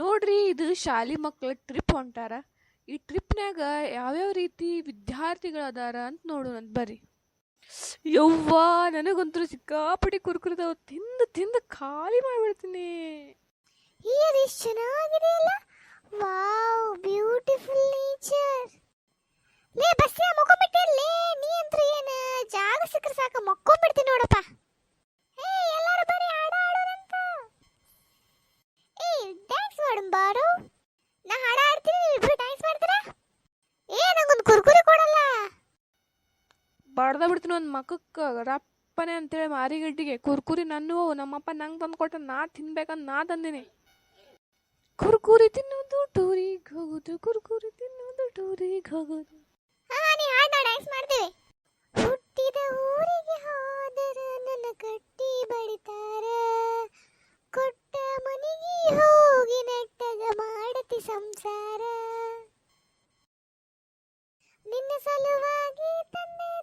ನೋಡ್ರಿ, ಇದು ಶಾಲಿ ಮಕ್ಕಳ ಟ್ರಿಪ್ ಹೊಂಟಾರ. ಈ ಟ್ರಿಪ್ನಾಗ ಯಾವ್ಯಾವ ರೀತಿ ವಿದ್ಯಾರ್ಥಿಗಳು ಅದಾರ ಅಂತ ನೋಡೋಣ ಬರ್ರಿ. ಯವ್ವ, ನನಗಂತೂ ಸಿಕ್ಕಾಪಡಿ ಕುರ್ಕುರಿದವ ತಿಂದು ತಿಂದು ಖಾಲಿ ಮಾಡಿಬಿಡ್ತೀನಿ. ಚೆನ್ನಾಗಿದೆ ಅಲ್ಲ ವಾವ್ ಬ್ಯೂಟಿಫುಲ್ ನೇಚರ್ ಲೇ ಬಸ್ಸಿಯ ಮಕ್ಕೊಂಬಿಟ್ಟಿರ್ಲೇ ನೀ ಅಂತ ಏನ? ಜಾಗ ಸಿಕ್ಕರೆ ಸಾಕು ಮಕ್ಕೊಂಬಿಡ್ತೀನಿ ನೋಡಪ್ಪ. ಬಡ್ದ ಬಿಡ್ತೀನಿ ಒಂದು ಮಕ್ಕಕ್ಕೆ ರಪ್ಪನೆ ಅಂತೇಳಿ ಮಾರಿಗಡ್ಡಿಗೆ, ಕುರ್ಕುರಿ ನನ್ನವು, ನಮ್ಮಪ್ಪ ನಂಗೆ ತಂದು ಕೊಟ್ಟ ನಾ ತಿನ್ಬೇಕಂತ ನಾ ತಂದಿನಿ. ಕುರ್ಕುರಿ ತಿನ್ನೋದು ಟೂರಿಗೆ ಹೋಗುದು, ಕುರ್ಕುರಿ ತಿನ್ನೋದು ಟೂರಿಗೆ ಹೋಗುದು. ಮಾಡ್ತೀವಿ. ಹುಟ್ಟಿದ ಊರಿಗೆ ಹೋದರ, ನನ್ನ ಕಟ್ಟಿ ಬಡಿತಾರ. ಕೊಟ್ಟ ಮನೆಗೆ ಹೋಗಿ ನೆಟ್ಟಗ ಮಾಡತಿ ಸಂಸಾರ. ನಿನ್ನ ಸಲುವಾಗಿ ತಂದೆ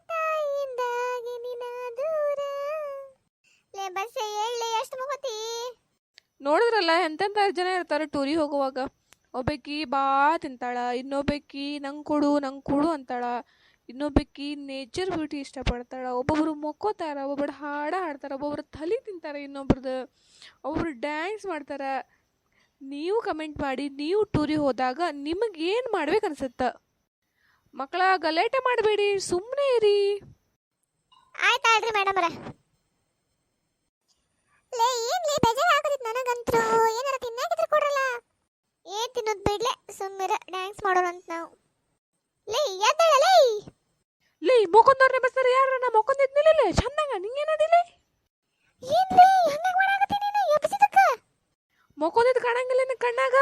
ನೋಡಿದ್ರಲ್ಲ ಎಂತೆಂಥ ಜನ ಇರ್ತಾರೆ ಟೂರಿಗೆ ಹೋಗುವಾಗ. ಒಬ್ಬಾಕಿ ಬಾ ತಿಂತಾಳ, ಇನ್ನೊಬ್ಬಾಕಿ ನಂಗೆ ಕೊಡು ನಂಗೆ ಕೊಡು ಅಂತಾಳ. ಇನ್ನೊಬ್ಬಾಕಿ ನೇಚರ್ ಬ್ಯೂಟಿ ಇಷ್ಟಪಡ್ತಾಳ. ಒಬ್ಬೊಬ್ರು ಮೊಕ್ಕೋತಾರ, ಒಬ್ಬೊಬ್ರು ಹಾಡ ಹಾಡ್ತಾರ, ಒಬ್ಬೊಬ್ರು ತಲೆ ತಿಂತಾರೆ ಇನ್ನೊಬ್ರದ್ದು ಒಬ್ಬೊಬ್ರು ಡ್ಯಾನ್ಸ್ ಮಾಡ್ತಾರ. ನೀವು ಕಮೆಂಟ್ ಮಾಡಿ, ನೀವು ಟೂರಿಗೆ ಹೋದಾಗ ಏನು ಮಾಡ್ಬೇಕು ಅನ್ಸುತ್ತ? ಮಕ್ಕಳ ಗಲಾಟೆ ಮಾಡಬೇಡಿ ಸುಮ್ಮನೆ ಇರಿ. ಆಯ್ತಾಳ್ರಿ ಮೇಡಮ್ರ ಸುಮ್ಮನೆ ಡ್ಯಾನ್ಸ್ ಮಾಡೋಣ ಅಂತ ನಾವು. ಲೇ ಎದ್ದಳ ಲೇ. ಲೇ ಮೊಕೊಂದವ್ರನ್ನೇ ಬಸ್ತಾರ ಯಾರ? ನಾ ಮೊಕೊಂದಿದ್ನಿಲ್ಲ ಚಂದಂಗ ನಿಂಗೇನದಿಲ್ಲ ಏನ್ ಲೇ ಹಂಗ ಮಾಡಾಕತ್ತಿ ನೀನು ಎಬ್ಸಿದಕ್ಕ ಮೊಕೊಂದಿದ್ ಕಾಣಂಗಿಲ್ಲ ನಿನ್ ಕಣ್ಣಾಗ?